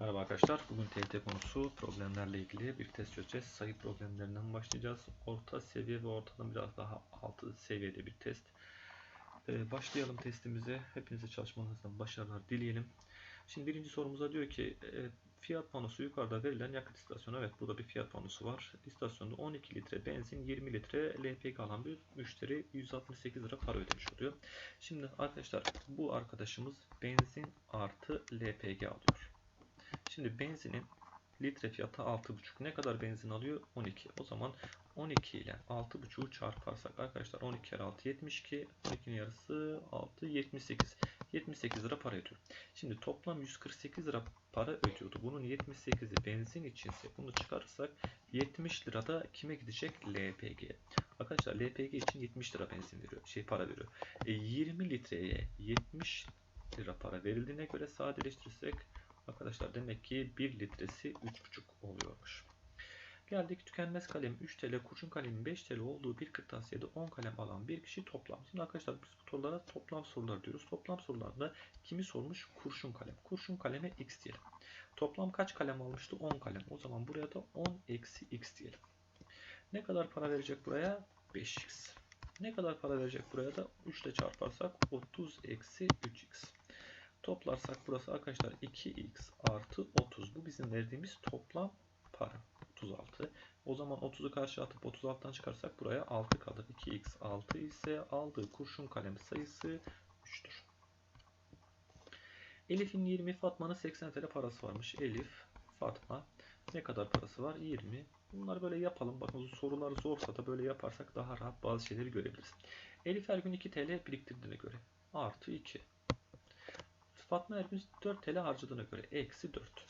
Merhaba arkadaşlar. Bugün TYT konusu problemlerle ilgili bir test çözeceğiz. Sayı problemlerinden başlayacağız. Orta seviye ve ortadan biraz daha altı seviyede bir test. Ee, başlayalım testimize. Hepinize çalışmanızdan başarılar dileyelim. Şimdi birinci sorumuza diyor ki e, fiyat panosu yukarıda verilen yakıt istasyonu. Evet burada bir fiyat panosu var. İstasyonda 12 litre benzin 20 litre LPG alan bir müşteri 168 lira para ödemiş oluyor. Şimdi arkadaşlar bu arkadaşımız benzin artı LPG alıyor. Şimdi benzinin litre fiyatı 6,5. Ne kadar benzin alıyor? 12. O zaman 12 ile 6,5'u çarparsak arkadaşlar 12 kere 6 72. 12'nin yarısı 6 78. 78 lira para ediyor. Şimdi toplam 148 lira para ödüyordu. Bunun 78'i benzin içinse bunu çıkarırsak 70 lirada kime gidecek? LPG. Arkadaşlar LPG için 70 lira benzin veriyor. Şey para veriyor. E, 20 litreye 70 lira para verildiğine göre sadeleştirirsek Arkadaşlar demek ki 1 litresi 3,5 oluyormuş. Geldik tükenmez kalem 3 TL, kurşun kalemin 5 TL olduğu bir kırtasiyede 10 kalem alan bir kişi toplam. Şimdi arkadaşlar biz bu sorulara toplam sorular diyoruz. Toplam sorularda kimi sormuş? Kurşun kalem. Kurşun kaleme x diyelim. Toplam kaç kalem almıştı? 10 kalem. O zaman buraya da 10 eksi x diyelim. Ne kadar para verecek buraya? 5x. Ne kadar para verecek buraya da 3 ile çarparsak 30 eksi 3x. Toplarsak burası arkadaşlar 2x artı 30. Bu bizim verdiğimiz toplam para. 36. O zaman 30'u karşı atıp 36'dan çıkarsak buraya 6 kalır. 2x 6 ise aldığı kurşun kalem sayısı 3'tür. Elif'in 20, Fatma'nın 80 TL parası varmış. Elif, Fatma ne kadar parası var? 20. Bunları böyle yapalım. Bakın sorular zorsa da böyle yaparsak daha rahat bazı şeyleri görebiliriz. Elif her gün 2 TL biriktirdiğine göre artı 2. Fatma her gün 4 TL harcadığına göre eksi 4.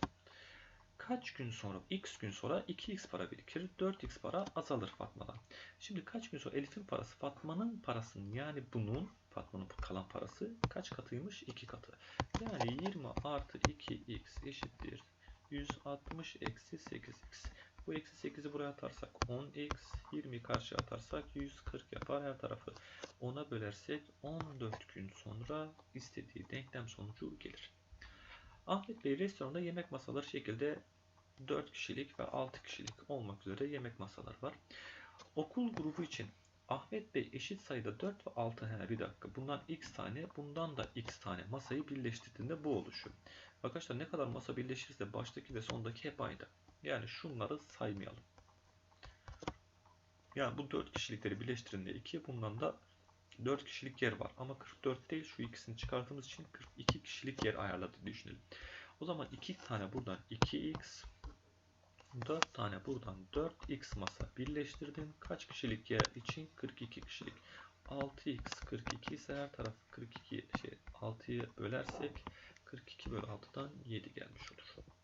Kaç gün sonra, x gün sonra 2x para birikir, 4x para azalır Fatma'dan. Şimdi kaç gün sonra Elif'in parası Fatma'nın parasının yani bunun Fatma'nın kalan parası kaç katıymış? 2 katı. Yani 20 artı 2x eşittir 160 eksi 8x. Bu eksi 8'i buraya atarsak 10x, 20 karşıya atarsak 140 yapar her tarafı. 10'a bölersek 14 gün sonra istediği denklem sonucu gelir. Ahmet Bey restoranda yemek masaları şekilde 4 kişilik ve 6 kişilik olmak üzere yemek masaları var. Okul grubu için Ahmet Bey eşit sayıda 4 ve 6 he bir dakika bundan x tane bundan da x tane masayı birleştirdiğinde bu oluşuyor. Arkadaşlar ne kadar masa birleşirse baştaki ve sondaki hep aynı. Yani şunları saymayalım. Yani bu 4 kişilikleri birleştirdiğinde 2 bundan da 4 kişilik yer var. Ama 44 değil şu ikisini çıkarttığımız için 42 kişilik yer ayarladığını düşünelim. O zaman 2 tane buradan 2x 4 tane buradan 4x masa birleştirdim. Kaç kişilik yer için? 42 kişilik. 6x 42 ise her taraf 42 şey 6'yı bölersek 42 bölü 6'dan 7 gelmiş olur.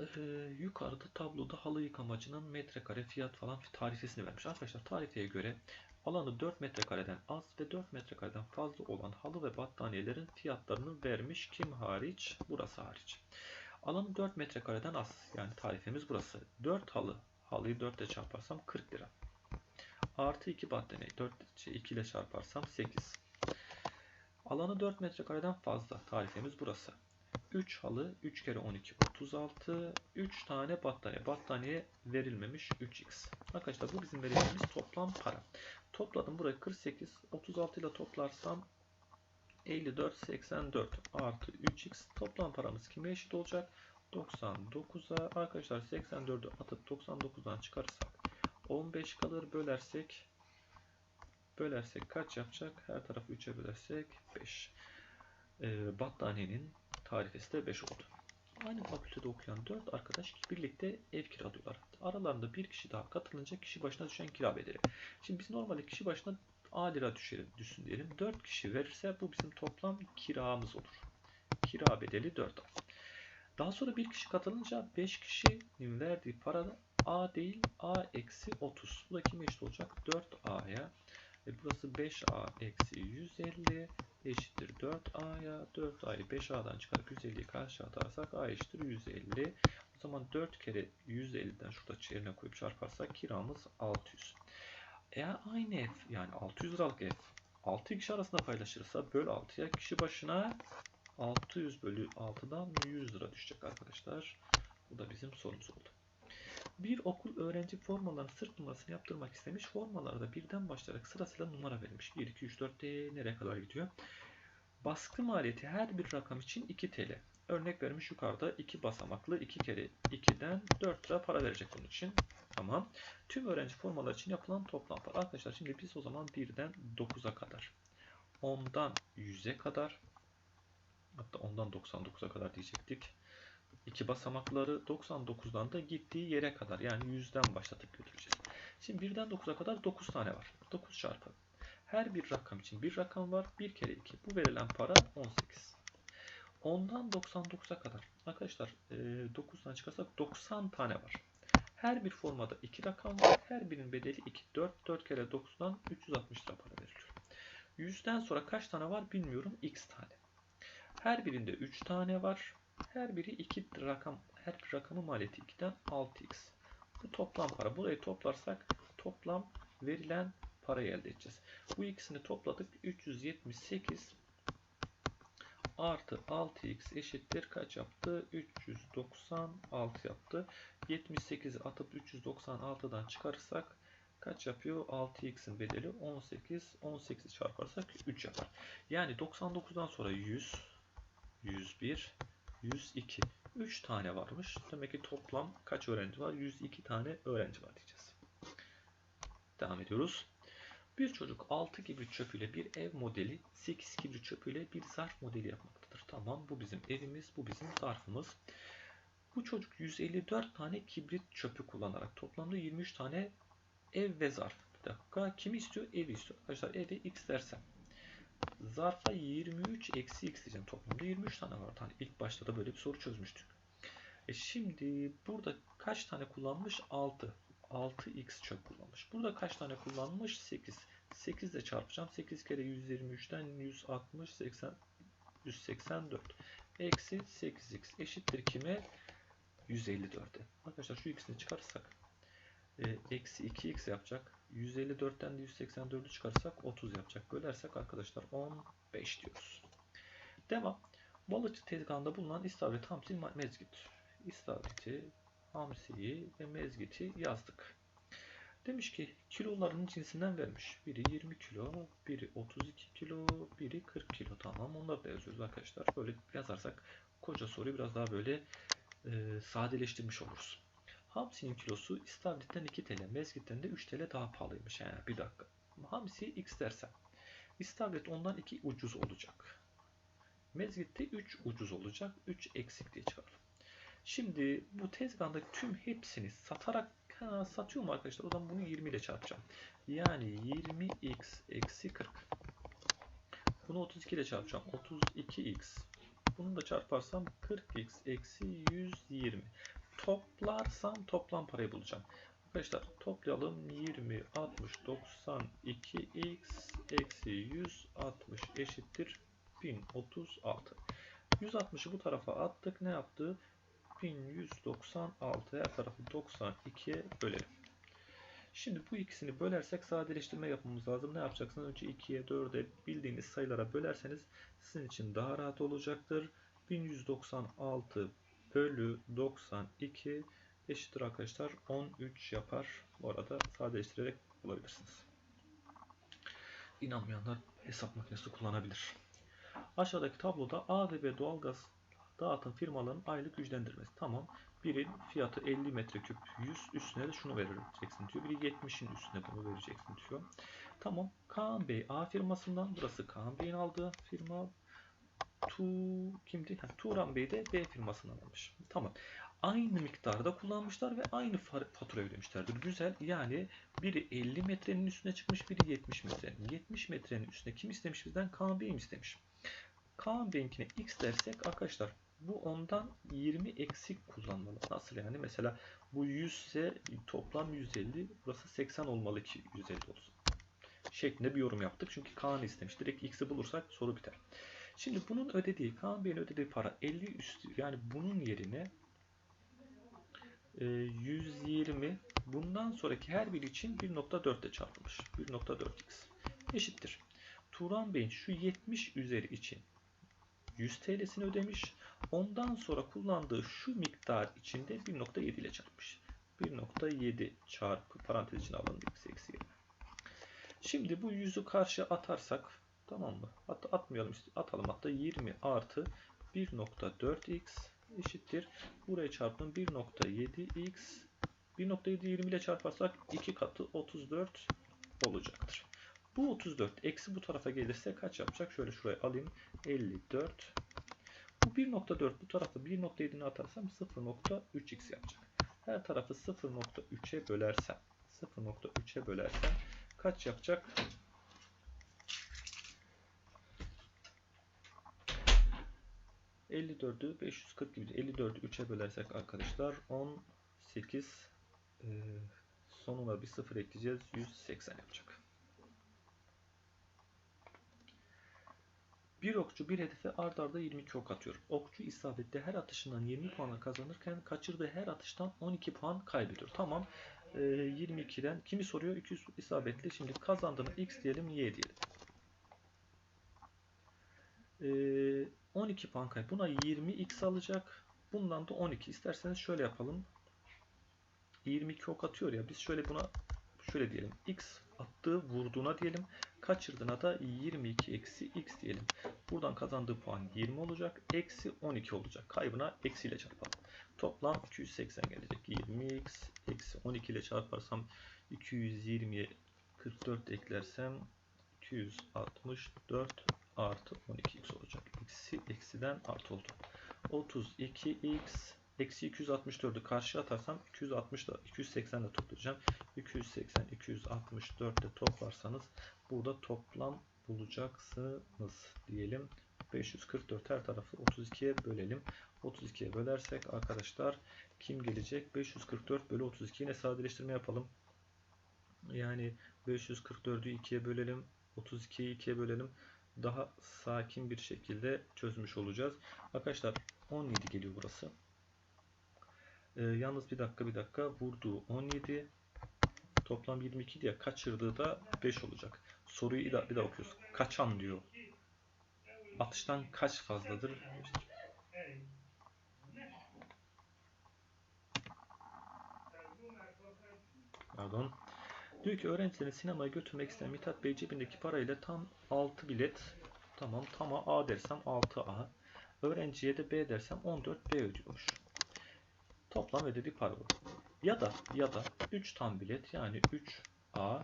Ee, yukarıda tabloda halı yıkamacının metrekare fiyat falan tarifesini vermiş. Arkadaşlar tarifeye göre alanı 4 metrekareden az ve 4 metrekareden fazla olan halı ve battaniyelerin fiyatlarını vermiş. Kim hariç? Burası hariç. Alanı 4 metrekareden az. Yani tarifemiz burası. 4 halı. Halıyı 4 ile çarparsam 40 lira. Artı 2 battaniye. 4 şey, 2 ile çarparsam 8. Alanı 4 metrekareden fazla. Tarifemiz burası. 3 halı 3 kere 12 36 3 tane battaniye. Battaniye verilmemiş 3x arkadaşlar bu bizim vereceğimiz toplam para. Topladım burayı 48 36 ile toplarsam 54 84 artı 3x toplam paramız kime eşit olacak? 99'a arkadaşlar 84'ü atıp 99'dan çıkarırsak 15 kalır. Bölersek bölersek kaç yapacak? Her tarafı 3'e bölersek 5 ee, battaniyenin tarifesi de 5 oldu. Aynı fakültede okuyan 4 arkadaş birlikte ev kiralıyorlar. Aralarında bir kişi daha katılınca kişi başına düşen kira bedeli. Şimdi biz normalde kişi başına A lira düşelim, düşsün diyelim. 4 kişi verirse bu bizim toplam kiramız olur. Kira bedeli 4 A. Daha sonra bir kişi katılınca 5 kişinin verdiği para A değil A eksi 30. Bu da kime eşit olacak? 4A'ya. E burası 5A eksi 150 eşittir 4a'ya. 4a'yı 5a'dan çıkarıp 150'yi karşı atarsak a eşittir 150. O zaman 4 kere 150'den şurada yerine koyup çarparsak kiramız 600. Eğer aynı f yani 600 liralık f 6 kişi arasında paylaşırsa böl 6'ya kişi başına 600 bölü 6'dan 100 lira düşecek arkadaşlar. Bu da bizim sorumuz oldu. Bir okul öğrenci formaların sırt numarasını yaptırmak istemiş. Formalarda birden başlayarak sırasıyla numara verilmiş. 1, 2, 3, 4 diye nereye kadar gidiyor? Baskı maliyeti her bir rakam için 2 TL. Örnek vermiş yukarıda 2 basamaklı 2 kere 2'den 4 lira para verecek bunun için. Tamam. Tüm öğrenci formalar için yapılan toplam para. Arkadaşlar şimdi biz o zaman 1'den 9'a kadar 10'dan 100'e kadar hatta 10'dan 99'a kadar diyecektik. İki basamakları 99'dan da gittiği yere kadar yani 100'den başlatıp götüreceğiz. Şimdi 1'den 9'a kadar 9 tane var. 9 çarpı. Her bir rakam için bir rakam var. 1 kere 2. Bu verilen para 18. 10'dan 99'a kadar. Arkadaşlar 9'dan çıkarsak 90 tane var. Her bir formada 2 rakam var. Her birinin bedeli 2. 4. 4 kere 9'dan 360 lira para veriliyor. 100'den sonra kaç tane var bilmiyorum. X tane. Her birinde 3 tane var. Her biri 2 rakam. Her bir rakamın maliyeti 2'den 6x. Bu toplam para. Burayı toplarsak toplam verilen parayı elde edeceğiz. Bu ikisini topladık. 378 artı 6x eşittir kaç yaptı? 396 yaptı. 78'i atıp 396'dan çıkarırsak kaç yapıyor? 6x'in bedeli 18. 18'i çarparsak 3 yapar. Yani 99'dan sonra 100, 101, 102. 3 tane varmış. Demek ki toplam kaç öğrenci var? 102 tane öğrenci var diyeceğiz. Devam ediyoruz. Bir çocuk 6 kibrit çöpüyle bir ev modeli, 8 kibrit çöpüyle bir zarf modeli yapmaktadır. Tamam bu bizim evimiz, bu bizim zarfımız. Bu çocuk 154 tane kibrit çöpü kullanarak toplamda 23 tane ev ve zarf. Bir dakika kimi istiyor? Evi istiyor. Arkadaşlar eve x dersem zarfa 23 eksi x diyeceğim. Toplamda 23 tane var. Hani ilk başta da böyle bir soru çözmüştük. E şimdi burada kaç tane kullanmış? 6. 6x çöp kullanmış. Burada kaç tane kullanmış? 8. 8 ile çarpacağım. 8 kere 123'ten 160, 80, 184. Eksi 8x eşittir kime? 154'e. Arkadaşlar şu ikisini çıkarırsak e, eksi 2x yapacak. 154'ten de 184'ü çıkarırsak 30 yapacak. Bölersek arkadaşlar 15 diyoruz. Devam. Balıkçı tezgahında bulunan istavrit, hamsi, mezgit. İstavriti, hamsiyi ve mezgiti yazdık. Demiş ki kilolarının cinsinden vermiş. Biri 20 kilo, biri 32 kilo, biri 40 kilo. Tamam onları da yazıyoruz arkadaşlar. Böyle yazarsak koca soruyu biraz daha böyle e, sadeleştirmiş oluruz. Hamsinin kilosu istavritten 2 TL, mezgitten de 3 TL daha pahalıymış. Yani bir dakika. Hamsi x dersem istavrit ondan 2 ucuz olacak. Mezgitte 3 ucuz olacak. 3 eksik diye çıkaralım. Şimdi bu tezgahdaki tüm hepsini satarak ha, satıyorum arkadaşlar. O zaman bunu 20 ile çarpacağım. Yani 20x eksi 40. Bunu 32 ile çarpacağım. 32x. Bunu da çarparsam 40x eksi 120. Toplarsam toplam parayı bulacağım. Arkadaşlar toplayalım. 20, 60, 92x eksi 160 eşittir 1036. 160'ı bu tarafa attık. Ne yaptı? 1196 her tarafı 92'ye bölelim. Şimdi bu ikisini bölersek sadeleştirme yapmamız lazım. Ne yapacaksınız? Önce 2'ye 4'e bildiğiniz sayılara bölerseniz sizin için daha rahat olacaktır. 1196 bölü 92 eşittir arkadaşlar 13 yapar. Bu arada sadeleştirerek bulabilirsiniz. İnanmayanlar hesap makinesi kullanabilir. Aşağıdaki tabloda A ve B doğalgaz dağıtım firmaların aylık güçlendirmesi. Tamam. Birin fiyatı 50 metreküp 100 üstüne de şunu vereceksin diyor. Biri 70'in üstüne bunu vereceksin diyor. Tamam. Kaan Bey A firmasından burası Kaan Bey'in aldığı firma. Tu kimdi? Ha, Turan Bey de B firmasından almış. Tamam. Aynı miktarda kullanmışlar ve aynı fatura ödemişlerdir. Güzel. Yani biri 50 metrenin üstüne çıkmış, biri 70 metrenin. 70 metrenin üstüne kim istemiş bizden? Kaan Bey mi istemiş? Kaan Bey'inkine x dersek arkadaşlar bu ondan 20 eksik kullanmalı. Nasıl yani? Mesela bu 100 ise toplam 150. Burası 80 olmalı ki 150 olsun. Şeklinde bir yorum yaptık. Çünkü Kaan istemiş. Direkt x'i bulursak soru biter. Şimdi bunun ödediği, Kaan Bey'in ödediği para 50 üstü. Yani bunun yerine 120 bundan sonraki her biri için 1.4 ile çarpılmış. 1.4x eşittir. Turan Bey'in şu 70 üzeri için 100 TL'sini ödemiş. Ondan sonra kullandığı şu miktar içinde 1.7 ile çarpmış. 1.7 çarpı parantez içine alın x eksi 20. Şimdi bu 100'ü karşı atarsak tamam mı? Hatta atmayalım atalım hatta 20 artı 1.4x eşittir. Buraya çarpın 1.7x 1.7 20 ile çarparsak 2 katı 34 olacaktır. Bu 34 eksi bu tarafa gelirse kaç yapacak? Şöyle şuraya alayım. 54. Bu 1.4 bu tarafa 1.7'ni atarsam 0.3x yapacak. Her tarafı 0.3'e bölersem 0.3'e bölersem kaç yapacak? ...54'ü 540 gibi. 54'ü 3'e bölersek arkadaşlar 18 e, sonuna bir sıfır ekleyeceğiz. 180 yapacak. Bir okçu bir hedefe ard arda 22 ok atıyor. Okçu isabette her atışından 20 puan kazanırken kaçırdığı her atıştan 12 puan kaybediyor. Tamam. E, 22'den kimi soruyor? 200 isabetli. Şimdi kazandığını x diyelim, y diyelim. E, 12 puan kayıp. Buna 20x alacak. Bundan da 12. İsterseniz şöyle yapalım. 22 ok atıyor ya. Biz şöyle buna şöyle diyelim. X attığı vurduğuna diyelim. Kaçırdığına da 22 eksi x diyelim. Buradan kazandığı puan 20 olacak. Eksi 12 olacak. Kaybına eksiyle çarpalım. Toplam 280 gelecek. 20x eksi 12 ile çarparsam 220'ye 44 eklersem 264 artı 12x olacak. Eksi eksiden artı oldu. 32x Eksi 264'ü karşı atarsam 260 da 280 de toplayacağım. 280 264 de toplarsanız burada toplam bulacaksınız diyelim. 544 her tarafı 32'ye bölelim. 32'ye bölersek arkadaşlar kim gelecek? 544 bölü 32 yine sadeleştirme yapalım. Yani 544'ü 2'ye bölelim. 32'yi 2'ye bölelim. Daha sakin bir şekilde çözmüş olacağız. Arkadaşlar 17 geliyor burası. E, yalnız bir dakika bir dakika vurduğu 17 toplam 22 diye kaçırdığı da 5 olacak. Soruyu bir daha, bir daha okuyoruz. Kaçan diyor. Atıştan kaç fazladır? Pardon. Diyor ki öğrencilerin sinemaya götürmek isteyen Mithat Bey cebindeki parayla tam 6 bilet tamam tama A dersem 6A öğrenciye de B dersem 14B ödüyormuş. Toplam ödediği para bu. Ya da ya da 3 tam bilet yani 3A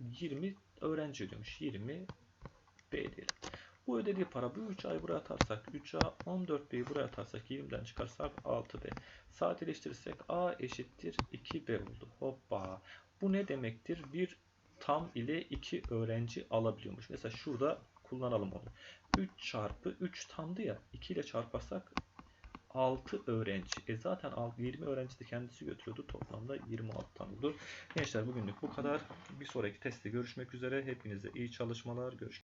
20 öğrenci ödemiş. 20 B diyelim. Bu ödediği para bu 3 ay buraya atarsak 3A 14B'yi buraya atarsak 20'den çıkarsak 6B. Sadeleştirirsek A eşittir 2B oldu. Hoppa. Bu ne demektir? Bir tam ile 2 öğrenci alabiliyormuş. Mesela şurada kullanalım onu. 3 çarpı 3 tamdı ya. 2 ile çarparsak 6 öğrenci. E zaten 20 öğrenci de kendisi götürüyordu. Toplamda 26 tane oldu. Gençler bugünlük bu kadar. Bir sonraki testte görüşmek üzere. Hepinize iyi çalışmalar. Görüşmek